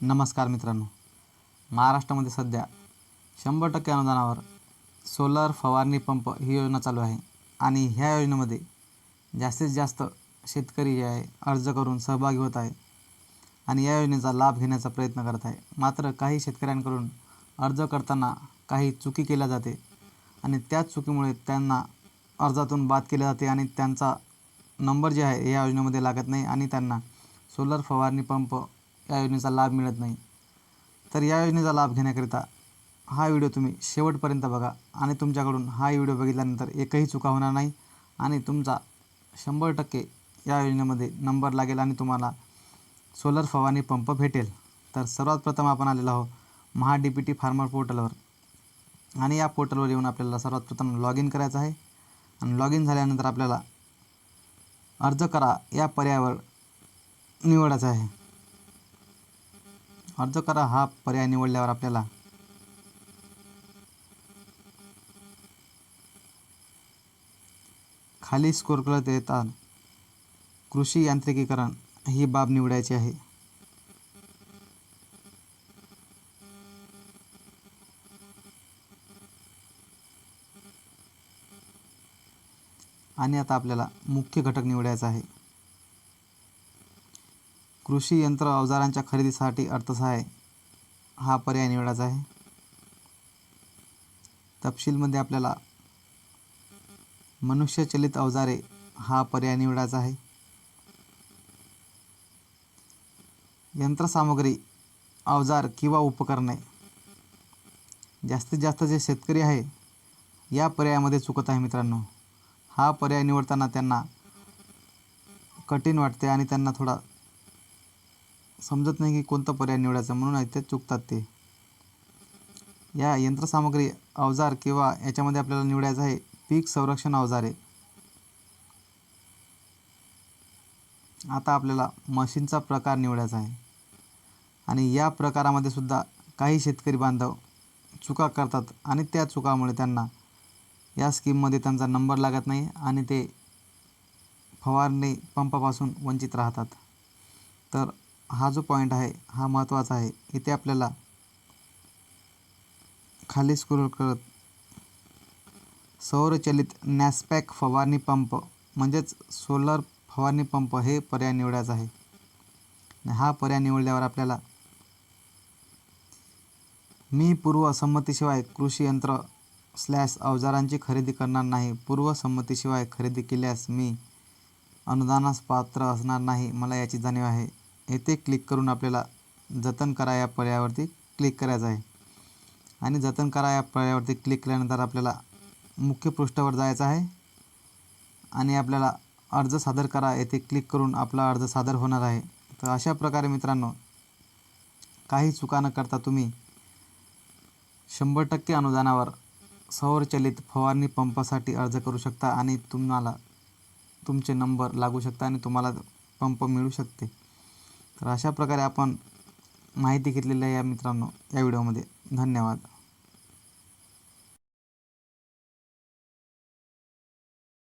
नमस्कार मित्रांनो. महाराष्ट्रामध्ये सध्या शंभर टक्के अनुदानावर सोलर फवारणी पंप ही योजना चालू आहे. आणि ह्या योजनेमध्ये जास्तीत जास्त शेतकरी जे आहे अर्ज करून सहभागी होत आहे आणि या योजनेचा लाभ घेण्याचा प्रयत्न करत आहे. मात्र काही शेतकऱ्यांकडून अर्ज करताना काही चुकी केल्या जाते आणि त्याच चुकीमुळे त्यांना अर्जातून बाद केले जाते आणि त्यांचा नंबर जे आहे या योजनेमध्ये लागत नाही आणि त्यांना सोलर फवारणी पंप या योजनेचा लाभ मिळत नाही. तर या योजनेचा लाभ घेण्याकरिता हा व्हिडिओ तुम्ही शेवटपर्यंत बघा आणि तुमच्याकडून हा व्हिडिओ बघितल्यानंतर एकही चुका होणार नाही आणि तुमचा शंभर टक्के या योजनेमध्ये नंबर लागेल आणि तुम्हाला सोलर फवारणी पंप भेटेल. तर सर्वात प्रथम आपण आलेलो आहोत Maha D P T farmer पोर्टलवर आणि या पोर्टलवर येऊन आपल्याला सर्वात प्रथम लॉग इन करायचं आहे. आणि लॉग इन झाल्यानंतर आपल्याला अर्ज करा या पर्यायावर निवडायचं आहे. अर्ज करा हा पर्याय निवडल्यावर आपल्याला. खाली स्कोर करत येतात कृषी यांत्रिकीकरण ही बाब निवडायची आहे. आणि आता आपल्याला मुख्य घटक निवडायचा आहे. कृषी यंत्र अवजारांच्या खरेदीसाठी अर्थसहाय्य हा पर्याय निवडायचा आहे. तपशीलमध्ये आपल्याला मनुष्यचलित अवजारे हा पर्याय निवडायचा आहे. यंत्रसामग्री अवजार किंवा उपकरणे जास्तीत जास्त जे शेतकरी आहे या पर्यायामध्ये चुकत आहे मित्रांनो. हा पर्याय निवडताना त्यांना कठीण वाटते आणि त्यांना थोडा समजत नाही की कोणता पर्याय निवडायचा म्हणून ते चुकतात ते. या यंत्रसामग्री अवजार किंवा याच्यामध्ये आपल्याला निवडायचं आहे पीक संरक्षण अवजारे. आता आपल्याला मशीनचा प्रकार निवडायचा आहे. आणि या प्रकारामध्ये सुद्धा काही शेतकरी बांधव चुका करतात आणि त्या चुकामुळे त्यांना या स्कीममध्ये त्यांचा नंबर लागत नाही आणि ते फवारणी पंपापासून वंचित राहतात. तर हा जो पॉईंट आहे हा महत्त्वाचा आहे इथे आपल्याला खाली स्क्रोल करत सौरचलित नॅसपॅक फवारणी पंप म्हणजेच सोलर फवारणी पंप हे पर्याय निवडायचा आहे. हा पर्याय निवडल्यावर आपल्याला मी पूर्व संमतीशिवाय कृषी यंत्र स्लॅश अवजारांची खरेदी करणार नाही. पूर्व संमतीशिवाय खरेदी केल्यास मी अनुदानास पात्र असणार नाही मला याची जाणीव आहे. येथे क्लिक करून आपल्याला जतन करा या पर्यायावरती क्लिक करायचं आहे. आणि जतन करा या पर्यायावरती क्लिक केल्यानंतर आपल्याला मुख्य पृष्ठावर जायचं आहे. आणि आपल्याला अर्ज सादर करा. येथे क्लिक करून आपला अर्ज सादर होणार आहे. तर अशा प्रकारे मित्रांनो काही चुका न करता तुम्ही शंभर टक्के अनुदानावर सौरचलित फवारणी पंपासाठी अर्ज करू शकता आणि तुम्हाला तुमचे नंबर लागू शकता आणि तुम्हाला पंप मिळू शकते. तर अशा प्रकारे आपण माहिती घेतलेली आहे या मित्रांनो या व्हिडिओमध्ये. धन्यवाद.